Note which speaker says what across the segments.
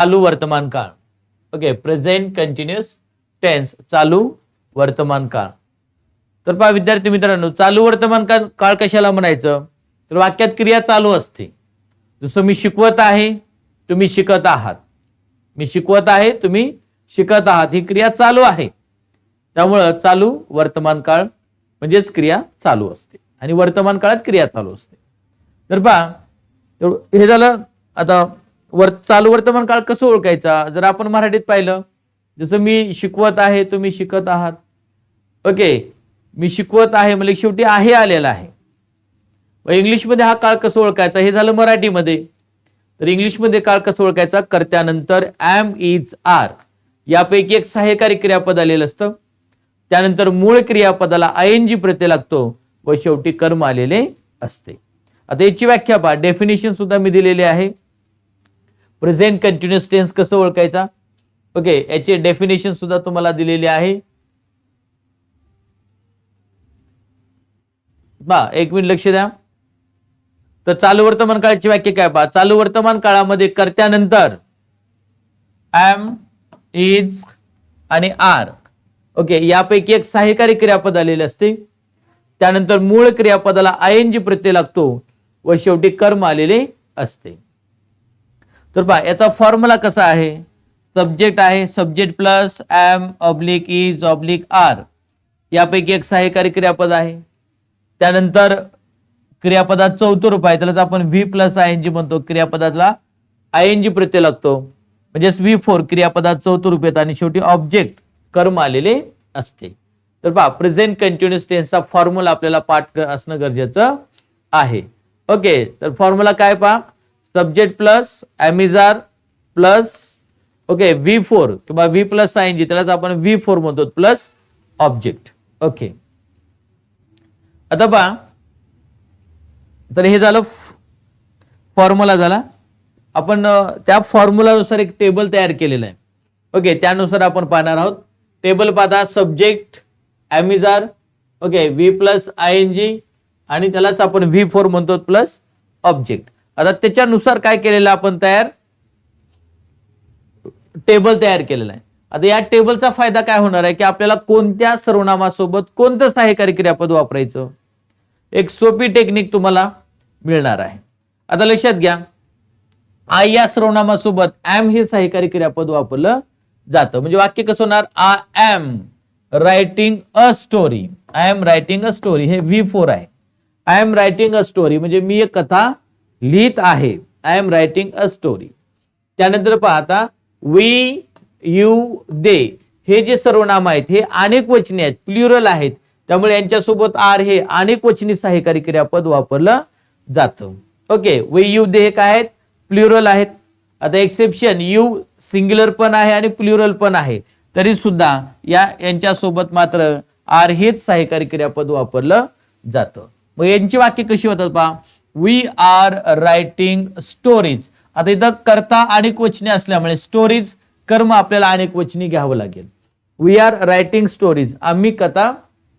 Speaker 1: चालू वर्तमान काळ. ओके प्रेझेंट कंटिन्युअस टेन्स चालू वर्तमान काळ. तर पहा विद्यार्थी मित्रांनो चालू वर्तमान काळ काळ कशाला म्हणायचं? तर वाक्यात क्रिया चालू असते. जसं मी शिकवत आहे तुम्ही शिकत आहात. मी शिकवत आहे तुम्ही शिकत आहात. ही क्रिया चालू आहे. त्यामुळं चालू वर्तमान काळ म्हणजेच क्रिया चालू असते. आणि वर्तमान काळात क्रिया चालू असते. तर पहा हे झालं आता वर चालू वर्तमान काळ कसं ओळखायचा? जर आपण मराठीत पाहिलं जसं मी शिकवत आहे तुम्ही शिकत आहात. ओके मी शिकवत आहे म्हणजे शेवटी आहे आलेला आहे. व इंग्लिशमध्ये हा काळ कसं ओळखायचा? हे झालं मराठीमध्ये. तर इंग्लिशमध्ये काळ कसं ओळखायचा? कर्त्यानंतर ॲम इज आर यापैकी एक सहाय्यकारी क्रियापद आलेलं असतं. त्यानंतर मूळ क्रियापदाला आय एन जी प्रत्यय लागतो व शेवटी कर्म आलेले असते. आता याची व्याख्या पहा. डेफिनेशन सुद्धा मी दिलेली आहे. प्रेझेंट कंटिन्युअस टेन्स कसं ओळखायचा? ओके याचे डेफिनेशन सुद्धा तुम्हाला दिलेले आहे. बा एक मिनिट लक्ष द्या. तर चालू वर्तमान काळाची व्याख्या काय पहा? चालू वर्तमान काळामध्ये कर्त्यानंतर एम इज आणि आर ओके यापैकी एक सहाय्यकारी क्रियापद आलेले असते. त्यानंतर मूळ क्रियापदाला आय एन जी प्रत्यय लागतो व शेवटी कर्म आलेले असते. तर पहा याचा फॉर्म्युला कसा आहे? सब्जेक्ट आहे subject plus am oblique is oblique are यापैकी एक सहाय्यकारी क्रियापद आहे. त्यानंतर क्रियापदात चौथं रूप आहे. त्यालाच आपण V plus I N G म्हणतो. क्रियापदातला आय एन जी प्रत्यय लागतो. म्हणजेच व्ही फोर क्रियापदात चौथं रूप येतं आणि शेवटी ऑब्जेक्ट कर्म आलेले असते. तर पहा प्रेझेंट कंटिन्युअस टेन्सचा फॉर्म्युला आपल्याला पाठ असणं गरजेचं आहे. ओके तर फॉर्म्युला काय पहा? Subject plus am is are plus okay V four किंवा V plus I N G त्यालाच आपण व्ही फोर म्हणतो प्लस ऑब्जेक्ट ओके आता पहा. तर हे झालं फॉर्म्युला झाला. आपण त्या फॉर्म्युलानुसार एक टेबल तयार केलेलं आहे. ओके त्यानुसार आपण पाहणार आहोत. टेबल पाहता subject am is are okay V plus I N G आणि त्यालाच आपण व्ही फोर म्हणतो प्लस ऑब्जेक्ट आता त्याच्यानुसार काय केलेलं आपण तयार? टेबल तयार केलेला आहे. आता या टेबलचा फायदा काय होणार आहे? की आपल्याला कोणत्या सर्वनामासोबत कोणतं सहाय्यकारी क्रियापद वापरायचं? एक सोपी टेक्निक तुम्हाला मिळणार आहे. आता लक्षात घ्या. आय या सर्वनामासोबत ऍम हे सहाय्यकारी क्रियापद वापरलं जातं. म्हणजे वाक्य कसं होणार? I am writing a story I am writing a story हे व्ही फोर आहे. I am writing a story म्हणजे मी एक कथा लिहित आहे. I am writing a story त्यानंतर पाहता वी यू दे हे जे सर्वनाम आहेत हे अनेक वचनी आहेत प्ल्युरल आहेत. त्यामुळे यांच्यासोबत आर हे अनेक वचनी सहाय्यकारी क्रियापद वापरलं जातं. ओके वी यू दे हे काय आहेत? प्ल्युरल आहेत. आता एक्सेप्शन यू सिंग्युलर पण आहे आणि प्ल्युरल पण आहे. तरी सुद्धा या यांच्यासोबत मात्र आर हेच सहाय्यकारी क्रियापद वापरलं जातं. मग यांची वाक्य कशी होतात पहा? वी आर रायटिंग स्टोरीज आता इथं करता अनेक वचने असल्यामुळे स्टोरीज कर्म आपल्याला अनेक वचनी घ्यावं लागेल. वी आर रायटिंग स्टोरीज आम्ही कथा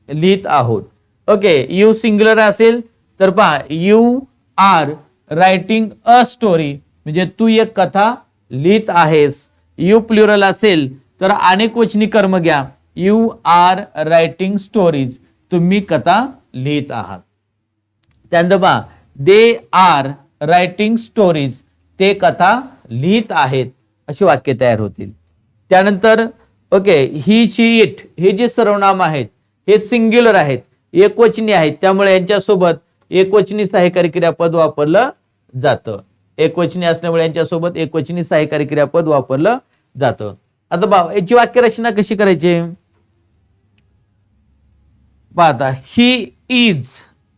Speaker 1: लिहित आहोत. ओके यू सिंग्युलर असेल तर पहा you are writing a story म्हणजे तू एक कथा लिहित आहेस. यू प्लुरल असेल तर अनेक वचनी कर्म घ्या. यू आर रायटिंग स्टोरीज तुम्ही कथा लिहित आहात. त्यानंतर पहा दे आर रायटिंग स्टोरीज. ते कथा लिहित आहेत अशी वाक्य तयार होतील. त्यानंतर ओके ही शी इट हे जे सर्वनाम आहेत हे सिंग्युलर आहेत एकवचनी आहेत त्यामुळे यांच्यासोबत एकवचनी सहाय्यकारी क्रियापद वापरलं जातं. एकवचनी असल्यामुळे यांच्यासोबत एकवचनी सहाय्यकारी क्रियापद वापरलं जातं. आता बा याची वाक्यरचना कशी करायची? पाहता he is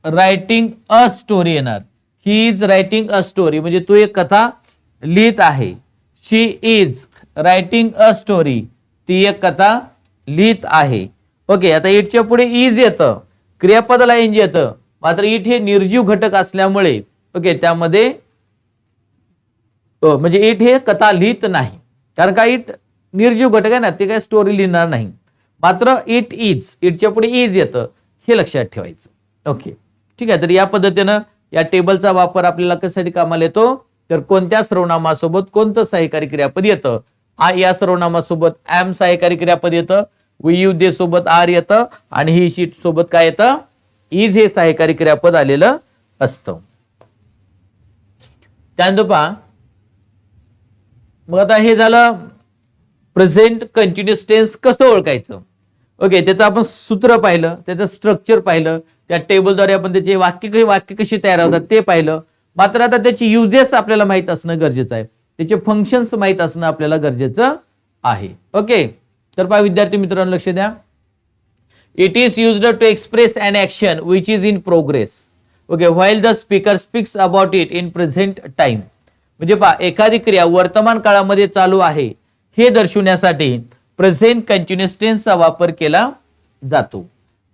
Speaker 1: writing a story येणार. He is writing a story म्हणजे तू एक कथा लिहित आहे. She is writing a story ती एक कथा लिहित आहे. ओके आता इटच्या पुढे इज येतं. क्रियापदाला इंज येतं. मात्र इट हे निर्जीव घटक असल्यामुळे ओके त्यामध्ये म्हणजे इट हे कथा लिहित नाही. कारण का इट निर्जीव घटक आहे ना ते काय स्टोरी लिहिणार नाही. मात्र इट इज इटच्या पुढे इज येतं. हे लक्षात ठेवायचं. ओके ठीक आहे तर या पद्धतीनं या टेबलचा वापर आपल्याला कशासाठी कामाला येतो? तर कोणत्या सर्वनामासोबत कोणतं सहाय्यकारी क्रियापद येतं? आ या सर्वनामासोबत एम सहाय्यकारी क्रियापद येतं वी यू दे सोबत आर येतं आणि ही शीट सोबत काय येतं? इज हे सहाय्यकारी क्रियापद आलेलं असतं. त्यानंतर पहा. मग आता हे झालं प्रेझेंट कंटिन्युअस टेन्स कसं ओळखायचं? ओके त्याचं आपण सूत्र पाहिलं त्याचं स्ट्रक्चर पाहिलं त्या टेबलद्वारे आपण त्याचे वाक्य वाक्य कशी तयार होतात ते पाहिलं. मात्र आता त्याची युजेस आपल्याला माहीत असणं गरजेचं आहे. त्याचे फंक्शन्स माहीत असणं आपल्याला गरजेचं आहे. ओके तर पहा विद्यार्थी मित्रांनो लक्ष द्या. It is use to express an action which is in progress okay while the speaker speaks about it in present time म्हणजे पहा एखादी क्रिया वर्तमान काळामध्ये चालू आहे. हे दर्शवण्यासाठी प्रेझेंट कंटिन्युअस टेन्सचा वापर केला जातो.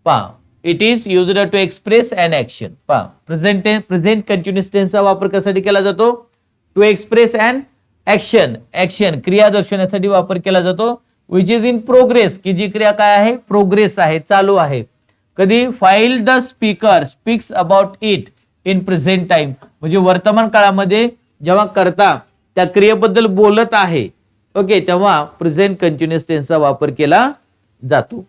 Speaker 1: पहा it is used to express an action पहा प्रेझेंट प्रेझेंट कंटिन्युअस टेन्सचा वापर कशासाठी केला जातो? To express an action action क्रिया दर्शवण्यासाठी वापर केला जातो. विच इज इन प्रोग्रेस की जी क्रिया काय आहे? प्रोग्रेस आहे चालू आहे. कधी? While the speaker speaks about it in present time म्हणजे वर्तमान काळामध्ये जेव्हा करता त्या क्रियेबद्दल बोलत आहे. ओके तेव्हा प्रेझेंट कंटिन्युअस टेन्सचा वापर केला जातो.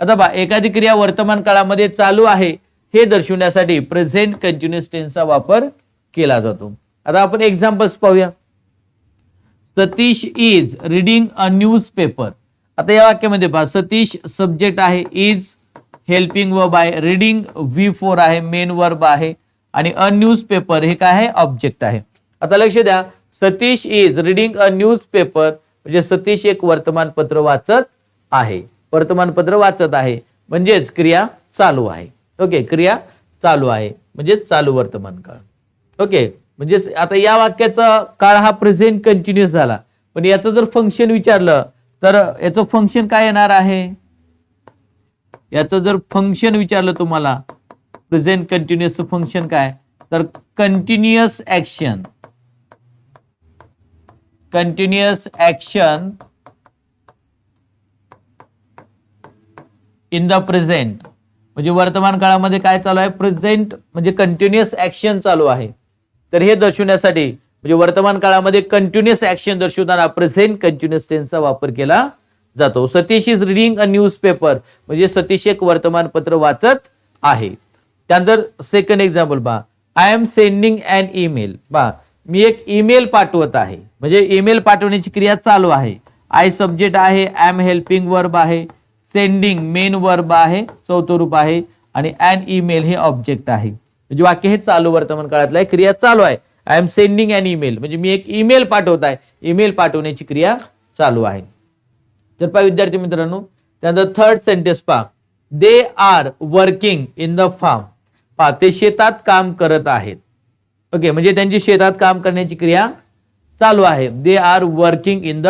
Speaker 1: आता बा एखादी क्रिया वर्तमान काळामध्ये चालू आहे हे दर्शवण्यासाठी प्रेझेंट कंटिन्युअस टेन्सचा वापर केला जातो. आता आपण एक्झाम्पल्स पाहूया. Satish is reading a newspaper आता या वाक्यामध्ये पहा सतीश सब्जेक्ट आहे इज हेल्पिंग वर्ब आहे रीडिंग व्ही फोर आहे मेन वर्ब आहे आणि अ न्यूज पेपर हे काय आहे? ऑब्जेक्ट आहे. आता लक्ष द्या Satish is reading a newspaper म्हणजे सतीश एक वर्तमानपत्र वाचत आहे. वर्तमानपत्र वाचत आहे. म्हणजेच क्रिया चालू आहे. ओके क्रिया चालू आहे. म्हणजे चालू वर्तमान काळ. ओके म्हणजे आता या वाक्याचा काळ हा प्रेझेंट कंटिन्युअस झाला. पण याचं जर फंक्शन विचारलं तर याचं फंक्शन काय येणार आहे? याचं जर फंक्शन विचारलं तुम्हाला प्रेझेंट कंटिन्युअस फंक्शन काय? तर continuous action continuous action in the present. म्हणजे वर्तमान काळामध्ये काय चालू आहे? प्रेझेंट म्हणजे कंटिन्युअस ऍक्शन चालू आहे. तर हे दर्शवण्यासाठी म्हणजे वर्तमान काळामध्ये कंटिन्युअस ऍक्शन दर्शवताना प्रेझेंट कंटिन्युअस टेन्सचा वापर केला जातो. Satish is reading a newspaper म्हणजे सतीश एक वर्तमानपत्र वाचत आहे. त्यानंतर सेकंड एक्झाम्पल पहा. I am sending an email पहा मी एक ईमेल पाठवत आहे. म्हणजे ईमेल पाठवण्याची क्रिया चालू आहे. आय सब्जेक्ट आहे आय एम हेल्पिंग वर्ब आहे. सेंडिंग मेन वर्ब आहे चौथं रूप आहे आणि अन ईमेल हे ऑब्जेक्ट आहे. म्हणजे वाक्य हे चालू वर्तमान काळातलं आहे क्रिया चालू आहे. I am sending an email म्हणजे मी एक ईमेल पाठवत आहे. ईमेल पाठवण्याची क्रिया चालू आहे. तर पहा विद्यार्थी मित्रांनो त्यानंतर थर्ड सेंटेन्स पहा. They are working in the farm पहा ते शेतात काम करत आहेत. ओके म्हणजे त्यांची शेतात काम करण्याची क्रिया चालू आहे. They are working in the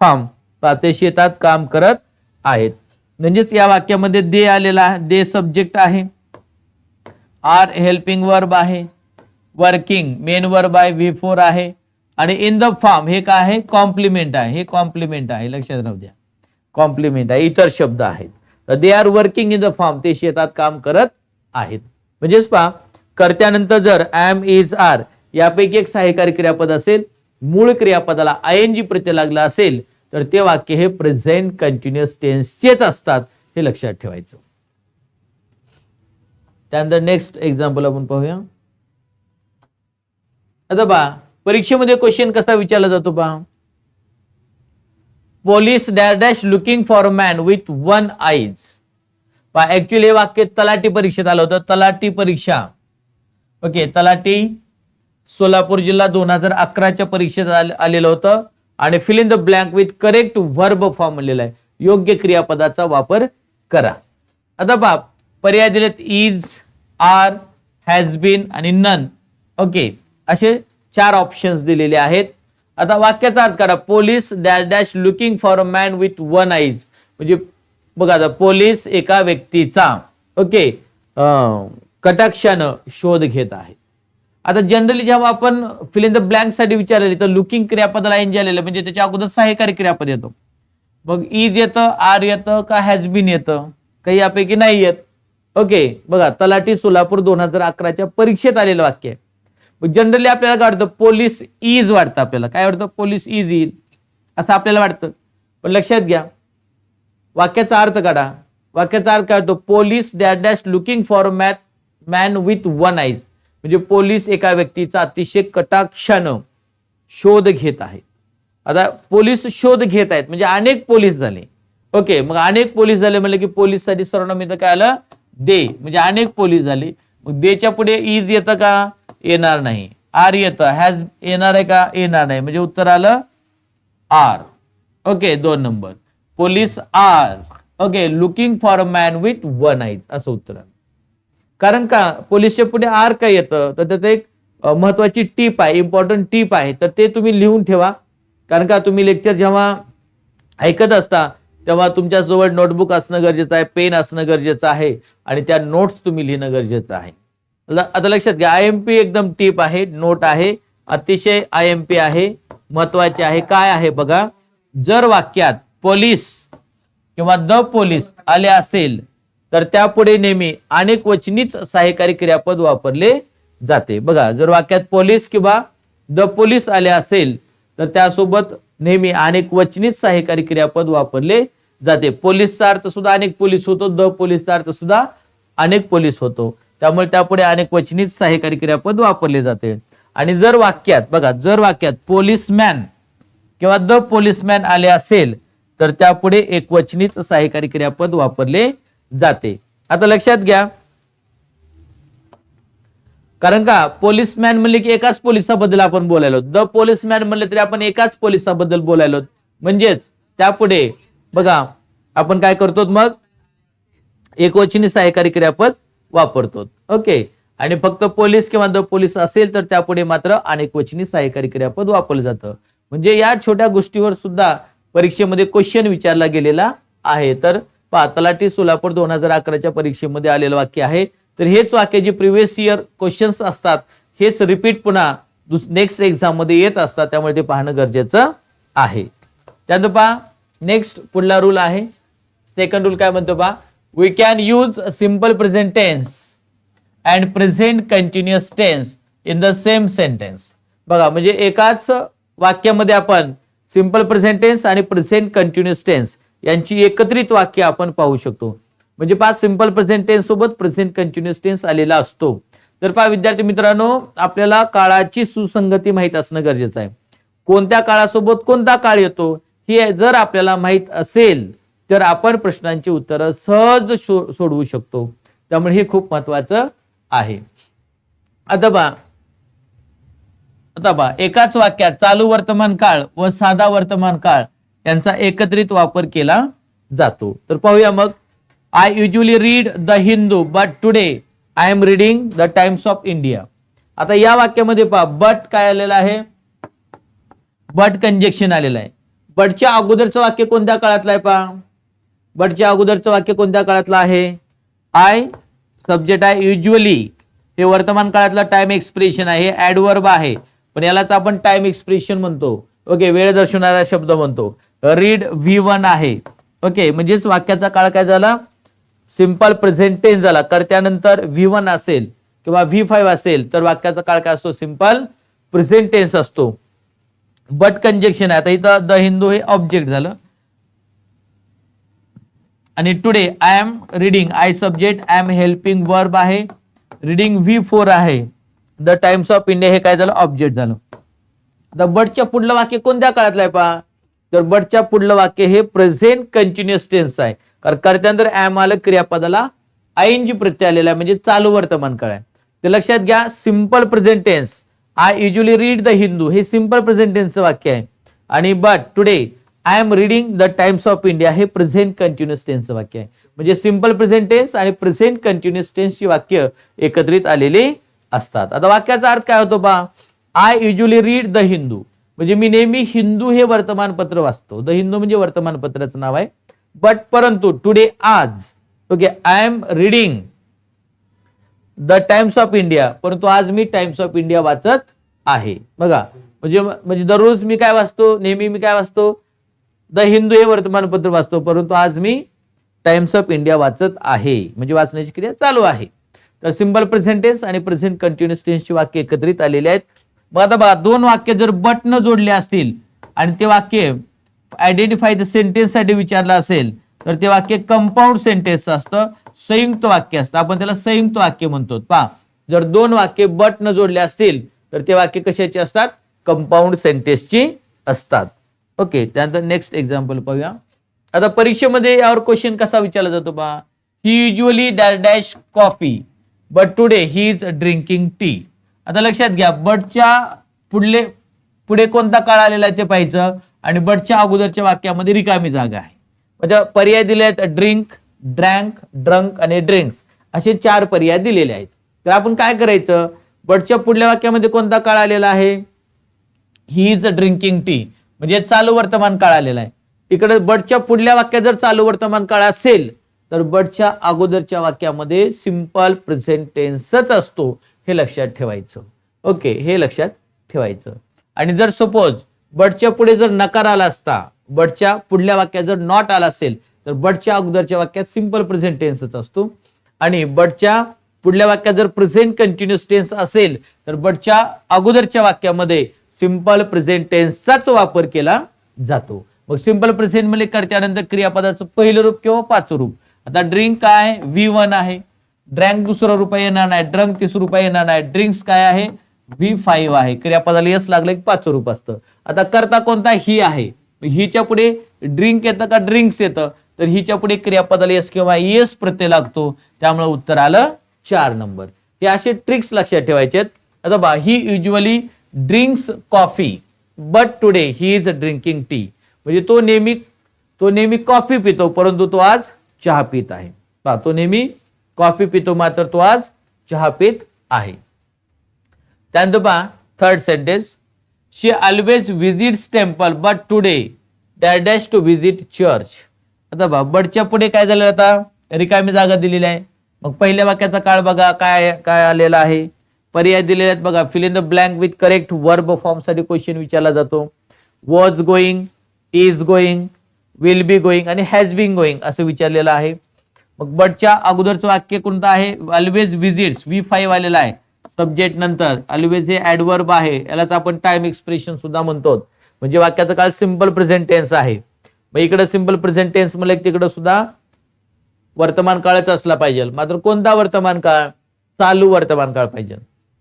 Speaker 1: farm पहा ते शेतात काम करत आहेत. म्हणजेच या वाक्यामध्ये दे आलेला आहे. दे सब्जेक्ट आहे. आर हेल्पिंग वर्ब आहे. वर्किंग मेन वर्ब आहे. व्ही फोर आहे. आणि इन द फॉर्म हे काय आहे? कॉम्प्लिमेंट आहे. हे कॉम्प्लिमेंट आहे. लक्षात राहू द्या. कॉम्प्लिमेंट आहे. इतर शब्द आहेत. तर they are working in the form ते शेतात काम करत आहेत. म्हणजेच पहा कर्त्यानंतर जर एम इज आर यापैकी एक सहाय्यकारी क्रियापद असेल मूळ क्रियापदाला आय एन जी प्रत्यय लागला असेल तर ते वाक्य हे प्रेझेंट कंटिन्युअस टेन्सचेच असतात हे लक्षात ठेवायचं. त्यानंतर नेक्स्ट एक्झाम्पल आपण पाहूया. आता पहा परीक्षेमध्ये क्वेश्चन कसा विचारला जातो पहा. Police dash dash looking for man with one eyes पहा ऍक्च्युअली हे वाक्य तलाठी परीक्षेत आलं होतं तलाठी परीक्षा. ओके तलाठी सोलापूर जिल्हा दोन हजार अकराच्या परीक्षेत आलेलं होतं. आणि fill in the blank with correct verb form म्हणलेला आहे योग्य क्रियापदाचा वापर करा. आता पहा पर्याय दिलेत इज आर हॅज बीन आणि नन ओके असे चार ऑप्शन्स दिलेले आहेत. आता वाक्याचा अर्थ काढा. Police dash dash looking for a man with one eyes म्हणजे बघा आता पोलीस एका व्यक्तीचा. ओके कटाक्षानं शोध घेत आहे. आता जनरली जेव्हा आपण फिल इन द ब्लँकसाठी विचारले तर लुकिंग क्रियापदाला एन आलेलं म्हणजे त्याच्या अगोदर सहाय्यकारी क्रियापद येतो. मग इज येतं आर येतं का हॅज बीन येतं काही यापैकी नाही येत. ओके बघा तलाठी सोलापूर दोन हजार अकराच्या परीक्षेत आलेलं वाक्य. आहे जनरली आपल्याला काय वाटतं? पोलीस इज वाटतं आपल्याला. काय वाटतं? पोलीस इज येईल. असं आपल्याला वाटतं. पण लक्षात घ्या. वाक्याचा अर्थ काढा. वाक्याचा अर्थ काय होतो? Police that dash looking for math man with one eyes म्हणजे पोलीस एका व्यक्तीचा अतिशय कटाक्षानं शोध घेत आहे आता पोलीस शोध घेत आहेत म्हणजे अनेक पोलीस झाले. ओके मग अनेक पोलीस झाले म्हणलं की पोलीससाठी सर्वनाम इथं काय आलं? दे. म्हणजे अनेक पोलीस झाले. मग देच्या पुढे इज येतं का? येणार नाही. आर येतं. हॅज येणार आहे का? येणार नाही. म्हणजे उत्तर आलं आर ओके दोन number. Police are okay looking for a man with one eyes असं उत्तर आलं. कारण का? पोलीसच्या पुढे आर काय येतं? तर त्याचं एक महत्वाची टीप आहे इम्पॉर्टंट टीप आहे. तर ते तुम्ही लिहून ठेवा. कारण का? तुम्ही लेक्चर जेव्हा ऐकत असता तेव्हा तुमच्याजवळ नोटबुक असणं गरजेचं आहे पेन असणं गरजेचं आहे आणि त्या नोट्स तुम्ही लिहिणं गरजेचं आहे. ल- आता लक्षात घ्या आय एम पी एकदम टीप आहे नोट आहे अतिशय आय एम पी आहे महत्त्वाचे आहे. काय आहे बघा? जर वाक्यात पोलीस किंवा द पोलीस आले असेल तर त्यापुढे नेहमी अनेक वचनीच सहाय्यकारी क्रियापद वापरले जाते. बघा जर वाक्यात पोलीस किंवा द पोलीस आले असेल तर त्यासोबत नेहमी अनेक वचनीच सहाय्यकारी क्रियापद वापरले जाते. पोलीसचा अर्थ सुद्धा अनेक पोलीस होतो द पोलीसचा अर्थ सुद्धा अनेक पोलीस होतो. त्यामुळे त्यापुढे अनेक वचनीच सहाय्यकारी क्रियापद वापरले जाते. आणि जर वाक्यात बघा जर वाक्यात पोलीसमॅन किंवा द पोलीसमॅन आले असेल तर त्यापुढे एक वचनीच सहाय्यकारी क्रियापद वापरले जाते. आता लक्षात घ्या. कारण का पोलिसमॅन म्हणले की एकाच पोलिसाबद्दल आपण बोलायलो द पोलिसमॅन म्हणले तरी आपण एकाच पोलिसाबद्दल बोलायलो म्हणजेच त्यापुढे बघा आपण काय करतो मग? एकवचनी सहाय्यकारी क्रियापद वापरतो ओके. आणि फक्त पोलीस किंवा द पोलीस असेल तर त्यापुढे मात्र अनेक वचनी सहाय्यकारी क्रियापद वापरलं जातं. म्हणजे या छोट्या गोष्टीवर सुद्धा परीक्षेमध्ये क्वेश्चन विचारला गेलेला आहे. तर पहा तलाठी सोलापूर दोन हजार अकराच्या परीक्षेमध्ये आलेलं वाक्य आहे. तर हेच वाक्य जे प्रिव्हियस इयर क्वेश्चन्स असतात हेच रिपीट पुन्हा नेक्स्ट एक्झाममध्ये येत असतात त्यामुळे ते पाहणं गरजेचं आहे. त्यानंतर पहा नेक्स्ट पुढला रूल आहे. सेकंड रूल काय म्हणतो पहा we can use simple present tense and present continuous tense in the same sentence बघा म्हणजे एकाच वाक्यामध्ये आपण सिंपल प्रेझेंट टेन्स आणि प्रेझेंट कंटिन्युअस टेन्स यांची एकत्रित वाक्य आपण पाहू शकतो. म्हणजे पहा सिंपल प्रेझेंट टेन्स सोबत प्रेझेंट कंटिन्युअस टेन्स आलेला असतो. तर पहा विद्यार्थी मित्रांनो आपल्याला काळाची सुसंगती माहीत असणं गरजेचं आहे. कोणत्या काळासोबत कोणता काळ येतो हे जर आपल्याला माहीत असेल तर आपण प्रश्नांची उत्तरं सहज सोडवू शकतो. त्यामुळे हे खूप महत्वाचं आहे. आता बा आता बा एकाच वाक्यात चालू वर्तमान काळ व साधा वर्तमान काळ यांचा एकत्रित वापर केला जातो. तर पाहूया मग. I usually read the Hindu but today I am reading the Times of India आता या वाक्यामध्ये पहा बट काय आलेलं आहे? बट कंजेक्शन आलेलं आहे. बटच्या अगोदरचं वाक्य कोणत्या काळातलं आहे पहा? बटच्या अगोदरचं वाक्य कोणत्या काळातलं आहे? आय सब्जेक्ट आहे युजली हे वर्तमान काळातलं टाइम एक्सप्रेशन आहे ऍडवर्ब आहे. पण यालाच आपण टाइम एक्सप्रेशन म्हणतो. ओके वेळ दर्शवणारा शब्द म्हणतो. रीड व्ही वन आहे. ओके म्हणजेच वाक्याचा काळ काय झाला? सिंपल प्रेझेंट टेन्स झाला. कर्त्यानंतर व्ही वन असेल किंवा व्ही फाईव्ह असेल तर वाक्याचा काळ काय असतो? सिंपल प्रेझेंट टेन्स असतो. बट कंजेक्शन आहे. आता इथं द हिंदू हे ऑब्जेक्ट झालं. आणि today I am reading I subject I am helping verb आहे. रिडिंग व्ही फोर आहे. द टाइम्स ऑफ इंडिया हे काय झालं? ऑब्जेक्ट झालं. द बटच्या पुढलं वाक्य कोणत्या काळातलं आहे पहा? तर बटच्या पुढलं वाक्य हे प्रेझेंट कंटिन्युअस टेन्स आहे. कारण कर्त्यानंतर ऍम आलं क्रियापदाला ऐनजी प्रत्यय आलेला आहे म्हणजे चालू वर्तमान काळ आहे. ते लक्षात घ्या simple present tense I usually read the Hindu हे सिंपल प्रेझेंट टेन्सचं वाक्य आहे. आणि but today I am reading the Times of India हे प्रेझेंट कंटिन्युअस टेन्सचं वाक्य आहे. म्हणजे सिंपल प्रेझेंट टेन्स आणि प्रेझेंट कंटिन्युअस टेन्सची वाक्य एकत्रित आलेली असतात. आता वाक्याचा अर्थ काय होतो बा I usually read the Hindu म्हणजे मी नेहमी हिंदू हे वर्तमानपत्र वाचतो. द हिंदू म्हणजे वर्तमानपत्राचं नाव आहे. बट परंतु टुडे आज okay I am reading the Times of India परंतु आज मी टाइम्स ऑफ इंडिया वाचत आहे. बघा म्हणजे म्हणजे दररोज मी काय वाचतो? नेहमी मी काय वाचतो? द हिंदू हे वर्तमानपत्र वाचतो. परंतु आज मी टाइम्स ऑफ इंडिया वाचत आहे. म्हणजे वाचण्याची क्रिया चालू आहे. तर सिंपल प्रेझेंटेन्स आणि प्रेझेंट कंटिन्युअस टेन्सची वाक्य एकत्रित आलेली आहेत. मग आता बघा दोन वाक्य जर बटन जोडले असतील आणि ते वाक्य आयडेंटिफाय द सेंटेन्ससाठी विचारलं असेल तर ते वाक्य कंपाऊंड सेंटेन्स असतं संयुक्त वाक्य असतं. आपण त्याला संयुक्त वाक्य म्हणतो. पहा जर दोन वाक्य बट न जोडले असतील तर ते वाक्य कशाचे असतात? कंपाऊंड सेंटेन्सची असतात. ओके त्यानंतर नेक्स्ट एक्झाम्पल पाहूया आता परीक्षेमध्ये यावर क्वेश्चन कसा विचारला जातो बा? He usually dash coffee but today he is drinking tea आता लक्षात घ्या बटच्या पुढले पुढे कोणता काळ आलेला आहे ते पाहायचं आणि बटच्या अगोदरच्या वाक्यामध्ये रिकामी जागा आहे. म्हणजे पर्याय दिले आहेत ड्रिंक ड्रँक ड्रंक आणि ड्रिंक्स असे चार पर्याय दिलेले आहेत. तर आपण काय करायचं? बटच्या पुढल्या वाक्यामध्ये कोणता काळ आलेला आहे? ही इज ड्रिंकिंग टी म्हणजे चालू वर्तमान काळ आलेला आहे. तिकडे बटच्या पुढल्या वाक्यात जर चालू वर्तमान काळ असेल तर बटच्या अगोदरच्या वाक्यामध्ये सिंपल प्रेझेंटेन्सच असतो. हे लक्षात ठेवायचं. ओके हे लक्षात ठेवायचं. आणि जर सपोज बटच्या पुढे जर नकार आला असता बटच्या पुढल्या वाक्यात जर नॉट आला असेल तर बटच्या अगोदरच्या वाक्यात सिंपल प्रेझेंट टेन्सच असतो. आणि बटच्या पुढल्या वाक्यात जर प्रेझेंट कंटिन्युअस टेन्स असेल तर बटच्या अगोदरच्या वाक्यामध्ये सिंपल प्रेझेंट टेन्सचाच वापर केला जातो. मग सिंपल प्रेझेंटमध्ये करत्यानंतर क्रियापदाचं पहिलं रूप किंवा पाच रूप. आता ड्रिंक काय? व्ही वन आहे. ड्रँक दुसरं रुपये येणार नाही. ड्रंक तिसरं रुपये येणार नाही. ड्रिंक्स काय आहे? व्ही फाईव्ह आहे. क्रियापदाला यस लागलं की पाच रूप असतं. आता करता कोणता? ही आहे. हिच्या पुढे ड्रिंक येतं का? ड्रिंक्स येतं. तर हिच्या पुढे क्रियापदाला यस किंवा येस प्रत्यय लागतो. त्यामुळे उत्तर आलं चार नंबर. हे असे ट्रिक्स लक्षात ठेवायचे आहेत. आता बा he usually drinks coffee but today he is drinking tea म्हणजे तो नेहमी तो नेहमी कॉफी पितो परंतु तो आज चहा पित आहे. तो नेहमी कॉफी पितो मात्र तो आज चहा पित आहे. त्यानंतर पहा third sentence she always visits temple but today dash to visit church आता बा बटच्या पुढे काय झालं आता? रिकामी जागा दिलेली आहे. मग पहिल्या वाक्याचा काळ बघा काय काय आलेला आहे? पर्याय दिलेले आहेत बघा. Fill in the blank with correct verb फॉर्मसाठी question विचारला जातो. Was going is going will be going आणि हॅज बीन गोईंग असं विचारलेलं आहे. मग बटच्या अगोदरचं वाक्य कोणतं आहे? ऑलवेज विजिट्स व्ही फाईव्ह आलेला आहे. सब्जेक्ट नंतर. ऑलवेज हे ऍडवर्ब आहे. यालाच आपण टाइम एक्सप्रेशन सुद्धा म्हणतो. म्हणजे वाक्याचा काळ सिंपल प्रेझेंट टेन्स आहे. मग इकडे सिंपल प्रेझेंट टेन्स म्हणलं की तिकडे सुद्धा वर्तमान काळच असला पाहिजे. मात्र कोणता वर्तमान काळ? चालू वर्तमान काळ पाहिजे.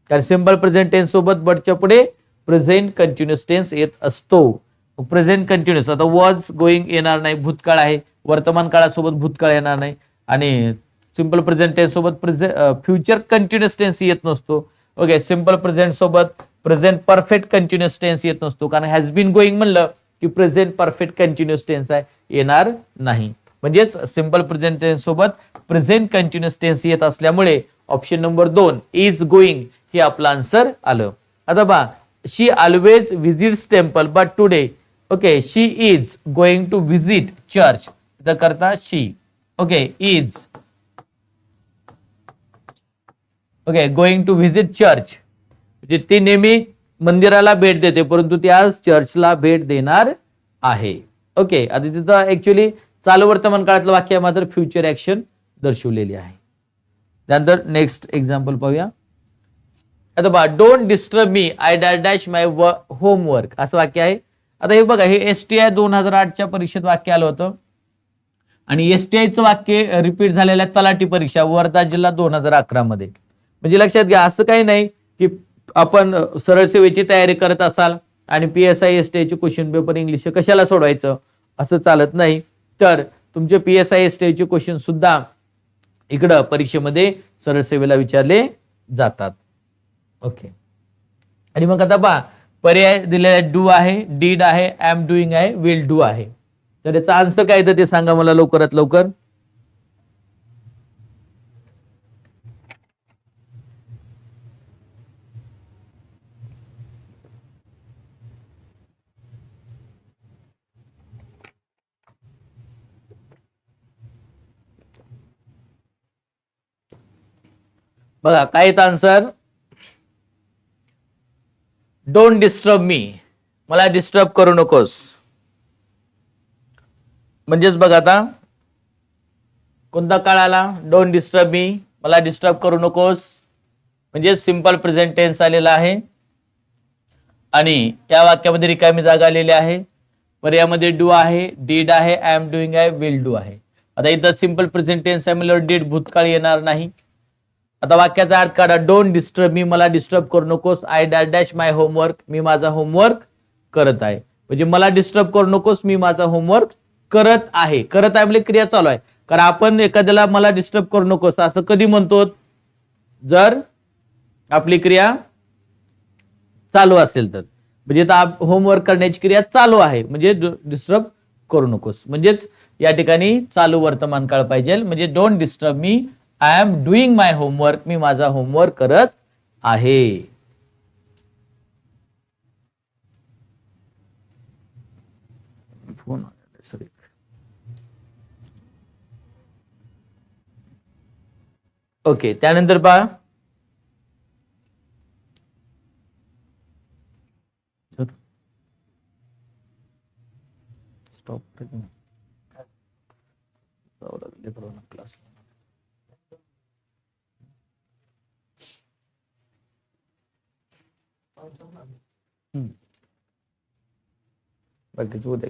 Speaker 1: कारण सिंपल प्रेझेंट टेन्स सोबत बटच्या पुढे प्रेझेंट कंटिन्युअस टेन्स येत असतो. प्रेझेंट कंटिन्युअस आता वॉज गोईंग येणार नाही. भूतकाळ आहे. वर्तमान काळासोबत भूतकाळ येणार नाही. आणि सिंपल प्रेझेंट टेन्स सोबत प्रेझेंट फ्युचर कंटिन्युअस टेन्स येत नसतो. ओके सिंपल प्रेझेंट सोबत प्रेझेंट परफेक्ट कंटिन्युअस टेन्स येत नसतो. कारण हॅज बीन गोईंग म्हणलं की प्रेझेंट परफेक्ट कंटिन्युअस टेन्स आहे येणार नाही. म्हणजेच सिंपल प्रेझेंट टेन्स सोबत प्रेझेंट कंटिन्युअस टेन्स येत असल्यामुळे ऑप्शन नंबर दोन इज गोईंग हे आपलं आन्सर आलं. आता बा she always visits temple but today okay she is going to visit church तर करता she okay is okay going to visit church म्हणजे ती नेहमी मंदिराला भेट देते परंतु ती आज चर्चला भेट देणार आहे. ओके आता तिथं ऍक्च्युली चालू वर्तमान काळातलं वाक्य मात्र फ्युचर ऍक्शन दर्शवलेली आहे. त्यानंतर नेक्स्ट एक्झाम्पल पाहूया. आता बघा डोंट डिस्टर्ब मी आय डॅ डॅश माय होमवर्क असं वाक्य आहे. आता हे बघा हे एस टी आय दोन हजार आठच्या परीक्षेत वाक्य आलं होतं. आणि एस टी आयचं वाक्य रिपीट झालेलं आहे तलाठी परीक्षा वर्धा जिल्हा दोन हजार अकरा मध्ये. म्हणजे लक्षात घ्या असं काही नाही की आपण सरळ सेवेची तयारी करत असाल आणि P S I S T आयचे क्वेश्चन पेपर इंग्लिश कशाला सोडवायचं? असं चालत नाही. तर तुमचे P S I S T आयचे क्वेश्चन सुद्धा इकडं परीक्षेमध्ये सरळ सेवेला विचारले जातात. ओके आणि मग आता पहा पर्याय दिलेला डू आहे डीड आहे एम डुईंग आहे विल डू आहे. तर याचा आन्सर काय येतं ते सांगा मला लवकरात लवकर. बघा काय येतं आन्सर डोंट डिस्टर्ब मी मला डिस्टर्ब करू नकोस. म्हणजेच बघ आता कोणता काळ आला डोंट डिस्टर्ब मी मला डिस्टर्ब करू नकोस. म्हणजे सिंपल प्रेझेंट टेन्स आलेला आहे. आणि या वाक्यामध्ये रिकामी जागा आलेली आहे. पर यामध्ये डू आहे डीड आहे आय एम डुईंग आहे विल डू आहे. आता इथं सिंपल प्रेझेंट टेन्स आहे म्हणजे डीड भूतकाळ येणार नाही. आता वाक्याचा अर्थ काढा. डोंट डिस्टर्ब मी मला डिस्टर्ब करू नकोस. I dash dash my homework मी माझा होमवर्क करत आहे. म्हणजे मला डिस्टर्ब करू नकोस. मी माझा होमवर्क करत आहे. करत आहे म्हणजे क्रिया चालू आहे. कारण आपण एखाद्याला मला डिस्टर्ब करू नकोस असं कधी म्हणतो? जर आपली क्रिया चालू असेल तर. म्हणजे होमवर्क करण्याची क्रिया चालू आहे. म्हणजे डिस्टर्ब करू नकोस. म्हणजेच या ठिकाणी चालू वर्तमान काळ पाहिजे. म्हणजे don't disturb me I am doing my homework मी माझा होमवर्क करत आहे. फोन सर ओके त्यानंतर पहा. स्टॉप क्लास बाकीचं उद्या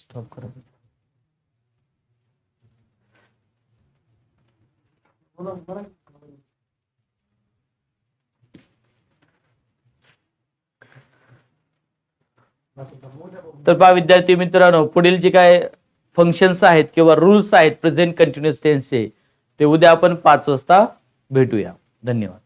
Speaker 1: स्टॉप करा. तर पहा विद्यार्थी मित्रांनो पुढील जे काय फंक्शन्स आहेत किंवा रूल्स आहेत प्रेझेंट कंटिन्युअस टेन्सचे ते उद्या आपण पाच वाजता भेटूया. धन्यवाद.